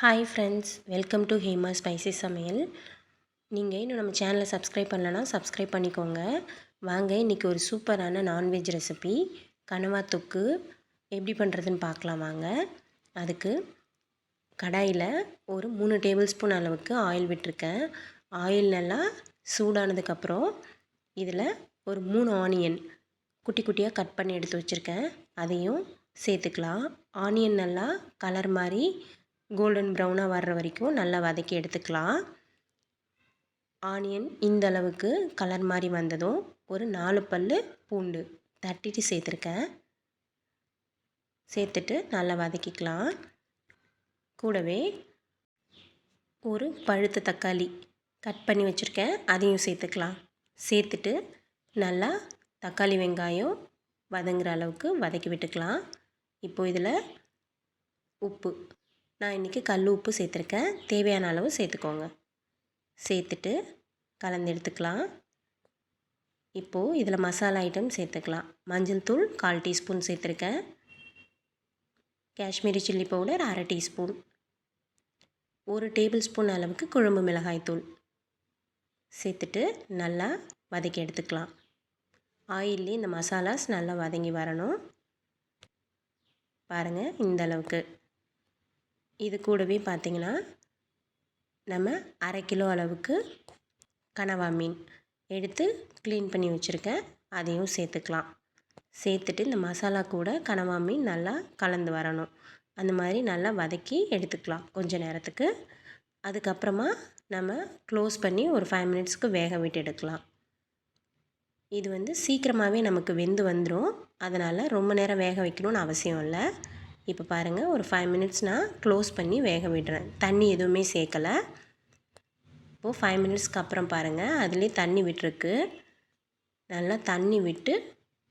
Hi friends welcome to Hema spicy சமையல் நீங்கள் இன்னும் நம்ம சேனலை சப்ஸ்கிரைப் பண்ணலன்னா சப்ஸ்கிரைப் பண்ணிக்கோங்க. வாங்க இன்றைக்கி ஒரு சூப்பரான நான்வெஜ் ரெசிபி கனவா தொக்கு எப்படி பண்ணுறதுன்னு பார்க்கலாம் வாங்க. அதுக்கு கடாயில் ஒரு மூணு டேபிள் ஸ்பூன் அளவுக்கு ஆயில் விட்டுருக்கேன். ஆயில் நல்லா சூடானதுக்கப்புறம் இதில் ஒரு மூணு ஆனியன் குட்டி குட்டியாக கட் பண்ணி எடுத்து வச்சுருக்கேன். அதையும் சேர்த்துக்கலாம். ஆனியன் நல்லா கலர் மாதிரி கோல்டன் ப்ரௌனாக வர்ற வரைக்கும் நல்லா வதக்கி எடுத்துக்கலாம். ஆனியன் இந்த அளவுக்கு கலர் மாதிரி வந்ததும் ஒரு நாலு பல் பூண்டு தட்டிட்டு சேர்த்துருக்கேன். சேர்த்துட்டு நல்லா வதக்கிக்கலாம். கூடவே ஒரு பழுத்த தக்காளி கட் பண்ணி வச்சுருக்கேன். அதையும் சேர்த்துக்கலாம். சேர்த்துட்டு நல்லா தக்காளி வெங்காயம் வதங்குற அளவுக்கு வதக்கி விட்டுக்கலாம். இப்போது இதில் உப்பு நான் இன்றைக்கி கல் உப்பு சேர்த்துருக்கேன். தேவையான அளவு சேர்த்துக்கோங்க. சேர்த்துட்டு கலந்து எடுத்துக்கலாம். இப்போது இதில் மசாலா ஐட்டம் சேர்த்துக்கலாம். மஞ்சள் தூள் கால் டீஸ்பூன் சேர்த்துருக்கேன். காஷ்மீரி சில்லி பவுடர் அரை டீஸ்பூன். ஒரு டேபிள் ஸ்பூன் அளவுக்கு குழம்பு மிளகாய் தூள். சேர்த்துட்டு நல்லா வதக்கி எடுத்துக்கலாம். ஆயிலே இந்த மசாலாஸ் நல்லா வதங்கி வரணும். பாருங்கள் இந்த அளவுக்கு. இது கூடவே பார்த்திங்கன்னா நம்ம அரை கிலோ அளவுக்கு கனவா மீன் எடுத்து க்ளீன் பண்ணி வச்சுருக்கேன். அதையும் சேர்த்துக்கலாம். சேர்த்துட்டு இந்த மசாலா கூட கனவா மீன் நல்லா கலந்து வரணும். அந்த மாதிரி நல்லா வதக்கி எடுத்துக்கலாம் கொஞ்ச நேரத்துக்கு. அதுக்கப்புறமா நம்ம க்ளோஸ் பண்ணி ஒரு ஃபைவ் மினிட்ஸ்க்கு வேக விட்டு எடுக்கலாம். இது வந்து சீக்கிரமாகவே நமக்கு வெந்து வந்துடும் அதனால் ரொம்ப நேரம் வேக வைக்கணும்னு அவசியம் இல்லை. இப்போ பாருங்கள் ஒரு ஃபைவ் மினிட்ஸ் நான் க்ளோஸ் பண்ணி வேக விடுறேன். தண்ணி எதுவுமே சேர்க்கலை. இப்போது ஃபைவ் மினிட்ஸ்க்கு அப்புறம் பாருங்கள் அதுலேயே தண்ணி விட்டுருக்கு. நல்லா தண்ணி விட்டு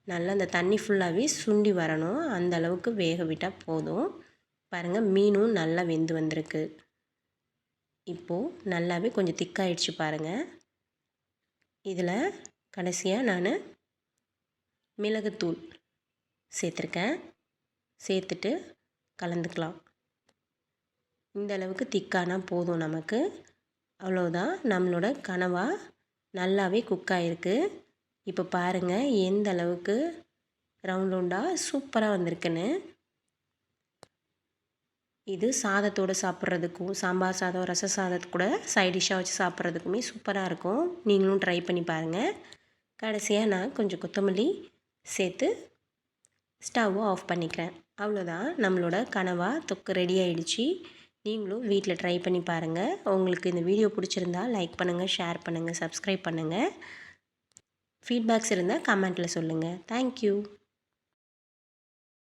நல்லா அந்த தண்ணி ஃபுல்லாகவே சுண்டி வரணும். அந்த அளவுக்கு வேக விட்டால் போதும். பாருங்கள் மீனும் நல்லா வெந்து வந்திருக்கு. இப்போது நல்லாவே கொஞ்சம் திக்காயிடுச்சு பாருங்கள் இதில் கடைசியாக நான் மிளகுத்தூள் சேர்த்துருக்கேன். சேர்த்துட்டு கலந்துக்கலாம். இந்த அளவுக்கு திக்கானா போதும் நமக்கு. அவ்வளோதான் நம்மளோட கனவா நல்லாவே குக் ஆகிருக்கு இப்போ பாருங்கள் எந்த அளவுக்கு ரவுண்ட் ரவுண்டாக சூப்பராக வந்திருக்குன்னு. இது சாதத்தோடு சாப்பிட்றதுக்கும் சாம்பார் சாதம் ரச சாதத்து கூட சைட் டிஷ்ஷாக வச்சு சாப்பிட்றதுக்குமே சூப்பராக இருக்கும். நீங்களும் ட்ரை பண்ணி பாருங்கள் கடைசியாக நான் கொஞ்சம் கொத்தமல்லி சேர்த்து ஸ்டவ்வை ஆஃப் பண்ணிக்கிறேன். அவ்வளோதான். நம்மளோட கனவா தொக்கு ரெடி ஆகிடுச்சி நீங்களும் வீட்டில் ட்ரை பண்ணி பாருங்கள் உங்களுக்கு இந்த வீடியோ பிடிச்சிருந்தா லைக் பண்ணுங்கள் ஷேர் பண்ணுங்கள் சப்ஸ்கிரைப் பண்ணுங்கள் ஃபீட்பேக்ஸ் இருந்தால் கமெண்ட்டில் சொல்லுங்கள் தேங்க்யூ